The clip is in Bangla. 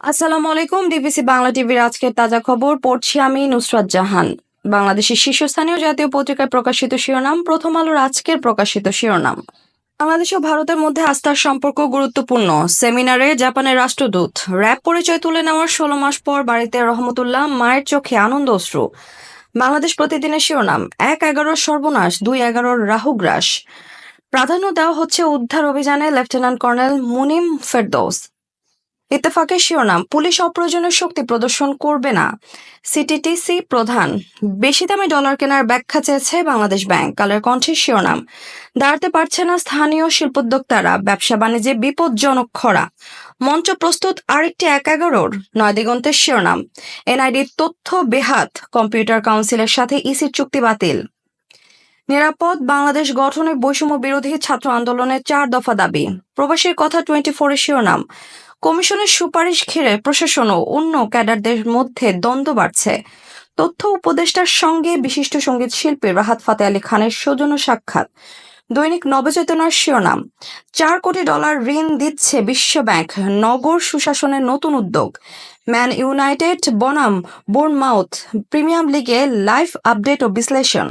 আসসালামু আলাইকুম ডিবিসি বাংলা টিভির আজকের তাজা খবর। পড়ছি আমি নুসরাত জাহান। বাংলাদেশের শীর্ষস্থানীয় জাতীয় পত্রিকায় প্রকাশিত শিরোনাম, প্রথম আলোর আজকের প্রকাশিত শিরোনাম। বাংলাদেশ ও ভারতের মধ্যে আস্থার সম্পর্ক গুরুত্বপূর্ণ। সেমিনারে জাপানের রাষ্ট্রদূত, র্যাব পরিচয় তুলে নেওয়ার ষোলো মাস পর বাড়িতে রহমতুল্লাহ, মায়ের চোখে আনন্দ অশ্রু। বাংলাদেশ প্রতিদিনের শিরোনাম, এক এগারোর সর্বনাশ, দুই এগারোর রাহুগ্রাস প্রাধান্য দেওয়া হচ্ছে উদ্ধার অভিযানে লেফটেন্যান্ট কর্নেল মুনিম ফেরদৌস। ইত্তেফাকের শিরোনাম, পুলিশ অপ্রয়োজনীয় শক্তি প্রদর্শন করবে না। সিটিটিসি প্রধান, বেশি দামে ডলার কেনার ব্যাখ্যা চেয়েছে বাংলাদেশ ব্যাংক। কালের কণ্ঠের শিরোনাম, দাঁড়াতে পারছে না স্থানীয় শিল্পোদ্যোক্তারা, ব্যবসা বাণিজ্যে বিপজ্জনক খরা। মঞ্চ প্রস্তুত আরেকটি এক এগারোর, নয় দিগন্তের শিরোনাম, এনআইডির তথ্য বেহাত, কম্পিউটার কাউন্সিলের সাথে ইসির চুক্তি বাতিল। নিরাপদ বাংলাদেশ গঠনে বৈষম্য বিরোধী ছাত্র আন্দোলনের চার দফা দাবি। প্রবাসীর কথা টোয়েন্টি ফোরের শিরোনাম। কমিশনের সুপারিশ ঘিরে প্রশাসন ও অন্য ক্যাডারদের মধ্যে দ্বন্দ্ব বাড়ছে। তথ্য উপদেষ্টার সঙ্গে বিশিষ্ট সংগীত শিল্পী রাহাত ফাতে আলী খানের সৌজন্য সাক্ষাৎ। দৈনিক নবচেতনার শিরোনাম। চার কোটি ডলার ঋণ দিচ্ছে বিশ্বব্যাংক নগর সুশাসনের নতুন উদ্যোগ। ম্যান ইউনাইটেড, বনাম, বোর্নমাউথ, প্রিমিয়াম লিগে লাইভ আপডেট ও বিশ্লেষণ।